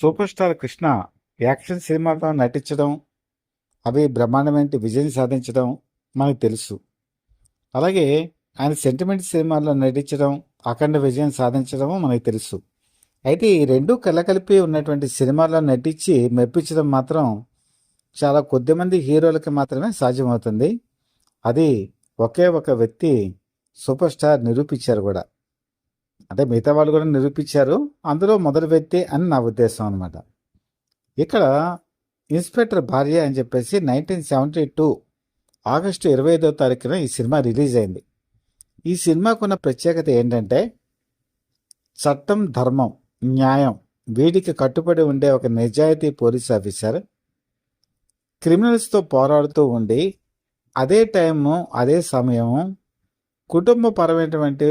Super star Krishna action సినిమాతో నటించడం అవి బ్రహ్మాండమైన విజయం సాధించడం మనకు తెలుసు. అలాగే ఆయన సెంటిమెంట్ సినిమాల్లో నటించడం అఖండ విజయం సాధించడం మనకు తెలుసు. అయితే ఈ రెండు కలకలిపి ఉన్నటువంటి సినిమాల్లో నటించి మెప్పించడం మాత్రం చాలా కొద్దిమంది హీరోలకి మాత్రమే సాధ్యమవుతుంది. అది ఒకే ఒక వ్యక్తి సూపర్ స్టార్ నిరూపించారు కూడా. అంటే మిగతా వాళ్ళు కూడా నిరూపించారు. అందులో మొదటి వ్యక్తి అని నా ఉద్దేశం అనమాట ఇక్కడ ఇన్స్పెక్టర్ భార్య అని చెప్పేసి నైన్టీన్ సెవెంటీ టూ ఆగస్టు ఇరవై ఐదో తారీఖున ఈ సినిమా రిలీజ్ అయింది. ఈ సినిమాకున్న ప్రత్యేకత ఏంటంటే చట్టం ధర్మం న్యాయం వీటికి కట్టుబడి ఉండే ఒక నిజాయితీ పోలీస్ ఆఫీసర్ క్రిమినల్స్తో పోరాడుతూ ఉండి అదే టైము అదే సమయము కుటుంబపరమైనటువంటి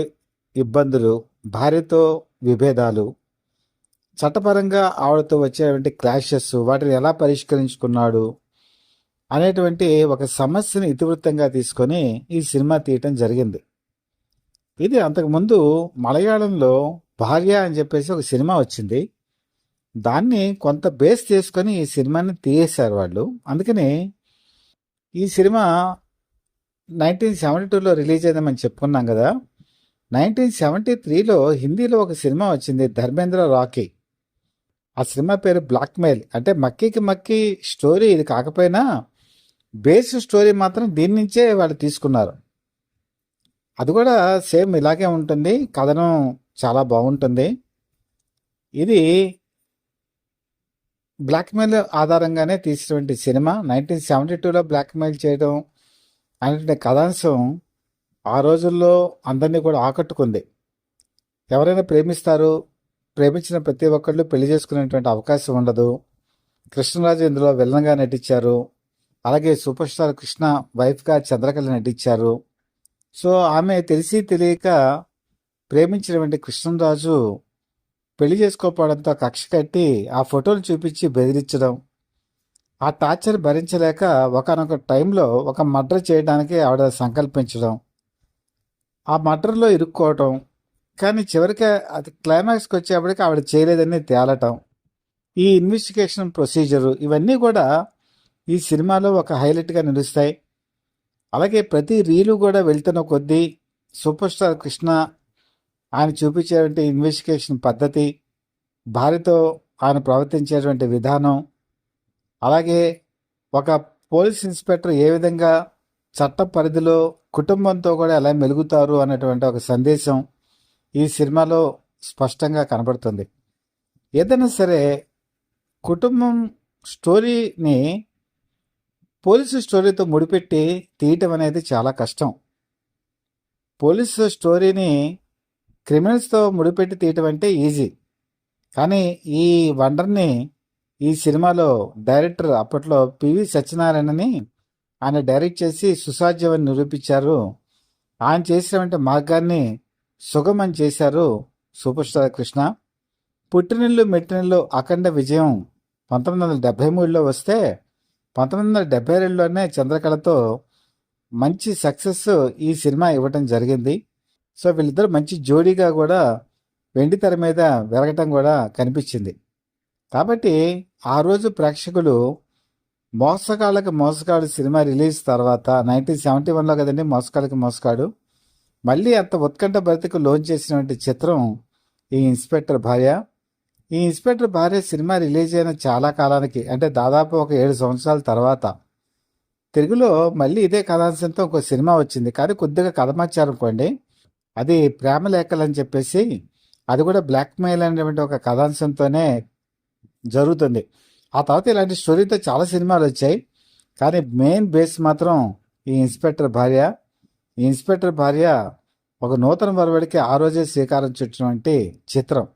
ఇబ్బందులు భార్యతో విభేదాలు చట్టపరంగా ఆవిడతో వచ్చేటువంటి క్లాషెస్ వాటిని ఎలా పరిష్కరించుకున్నాడు అనేటువంటి ఒక సమస్యను ఇతివృత్తంగా తీసుకొని ఈ సినిమా తీయటం జరిగింది. ఇది అంతకుముందు మలయాళంలో భార్య అని చెప్పేసి ఒక సినిమా వచ్చింది. దాన్ని కొంత బేస్ చేసుకొని ఈ సినిమాని తీయేశారు వాళ్ళు. అందుకని ఈ సినిమా నైన్టీన్ సెవెంటీ టూలో రిలీజ్ అయిందని చెప్పుకున్నాం కదా. నైన్టీన్ సెవెంటీ త్రీలో హిందీలో ఒక సినిమా వచ్చింది ధర్మేంద్ర రాకీ ఆ సినిమా పేరు బ్లాక్మెయిల్. అంటే మక్కీకి మక్కీ స్టోరీ ఇది కాకపోయినా బేస్ స్టోరీ మాత్రం దీని నుంచే వాళ్ళు తీసుకున్నారు. అది కూడా సేమ్ ఇలాగే ఉంటుంది కథనం చాలా బాగుంటుంది. ఇది బ్లాక్మెయిల్ ఆధారంగానే తీసినటువంటి సినిమా. నైన్టీన్ సెవెంటీ టూలో బ్లాక్మెయిల్ చేయడం అనేటువంటి కథాంశం ఆ రోజుల్లో అందరినీ కూడా ఆకట్టుకుంది. ఎవరైనా ప్రేమిస్తారు ప్రేమించిన ప్రతి ఒక్కళ్ళు పెళ్ళి చేసుకునేటువంటి అవకాశం ఉండదు. కృష్ణరాజు ఇందులో విలన్గా నటించారు. అలాగే సూపర్ స్టార్ కృష్ణ వైఫ్గా చంద్రకళ నటించారు. సో ఆమె తెలిసి తెలియక ప్రేమించినటువంటి కృష్ణరాజు పెళ్ళి చేసుకోకపోవడంతో కక్ష కట్టి ఆ ఫోటోలు చూపించి బెదిరించడం ఆ టార్చర్ భరించలేక ఒకనొక టైంలో ఒక మర్డర్ చేయడానికి ఆవిడ సంకల్పించడం ఆ మటర్లో ఇరుక్కోవటం. కానీ చివరికి అది క్లైమాక్స్కి వచ్చేప్పటికి ఆవిడ చేయలేదని తేలటం. ఈ ఇన్వెస్టిగేషన్ ప్రొసీజరు ఇవన్నీ కూడా ఈ సినిమాలో ఒక హైలైట్గా నిలుస్తాయి. అలాగే ప్రతి రీలు కూడా వెళ్తున్న కొద్దీ సూపర్ స్టార్ కృష్ణ ఆయన చూపించేటువంటి ఇన్వెస్టిగేషన్ పద్ధతి భార్యతో ఆయన ప్రవర్తించేటువంటి విధానం అలాగే ఒక పోలీస్ ఇన్స్పెక్టర్ ఏ విధంగా చట్ట పరిధిలో కుటుంబంతో కూడా ఎలా మెలుగుతారు అనేటువంటి ఒక సందేశం ఈ సినిమాలో స్పష్టంగా కనబడుతుంది. ఏదైనా సరే కుటుంబం స్టోరీని పోలీసు స్టోరీతో ముడిపెట్టి తీయటం అనేది చాలా కష్టం. పోలీసు స్టోరీని క్రిమినల్స్తో ముడిపెట్టి తీయటం అంటే ఈజీ. కానీ ఈ వండర్ని ఈ సినిమాలో డైరెక్టర్ అప్పట్లో పివి సత్యనారాయణని ఆయన డైరెక్ట్ చేసి సుసాధ్యమని నిరూపించారు. ఆయన చేసినటువంటి మార్గాన్ని సుగమం చేశారు సూపర్ స్టార్ కృష్ణ. పుట్టినిల్లు మెట్టినిల్లు అఖండ విజయం పంతొమ్మిది వందల డెబ్బై మూడులో వస్తే పంతొమ్మిది వందల డెబ్బై రెండులోనే చంద్రకళతో మంచి సక్సెస్ ఈ సినిమా ఇవ్వటం జరిగింది. సో వీళ్ళిద్దరు మంచి జోడీగా కూడా వెండి తెర మీద వెరగటం కూడా కనిపించింది. కాబట్టి ఆ రోజు ప్రేక్షకులు మోసగాళ్ళకి మోసగాడు సినిమా రిలీజ్ తర్వాత నైన్టీన్ సెవెంటీ వన్లో కదండి మోసగాళ్ళకి మోసగాడు. మళ్ళీ అంత ఉత్కంఠ భర్తకు లోన్ చేసినటువంటి చిత్రం ఈ ఇన్స్పెక్టర్ భార్య. ఈ ఇన్స్పెక్టర్ భార్య సినిమా రిలీజ్ అయిన చాలా కాలానికి అంటే దాదాపు ఒక ఏడు సంవత్సరాల తర్వాత. తెలుగులో మళ్ళీ ఇదే కథాంశంతో ఒక సినిమా వచ్చింది. కానీ కొద్దిగా కథ మార్చారనుకోండి అది ప్రేమ లేఖలు అని చెప్పేసి అది కూడా బ్లాక్మెయిల్ అనేటువంటి ఒక కథాంశంతోనే జరుగుతుంది. ఆ తర్వాత ఇలాంటి స్టోరీతో చాలా సినిమాలు వచ్చాయి. కానీ మెయిన్ బేస్ మాత్రం ఈ ఇన్స్పెక్టర్ భార్య. ఈ ఇన్స్పెక్టర్ భార్య ఒక నూతన వరవడికి ఆ రోజే శ్రీకారం చుట్టినటువంటి చిత్రం.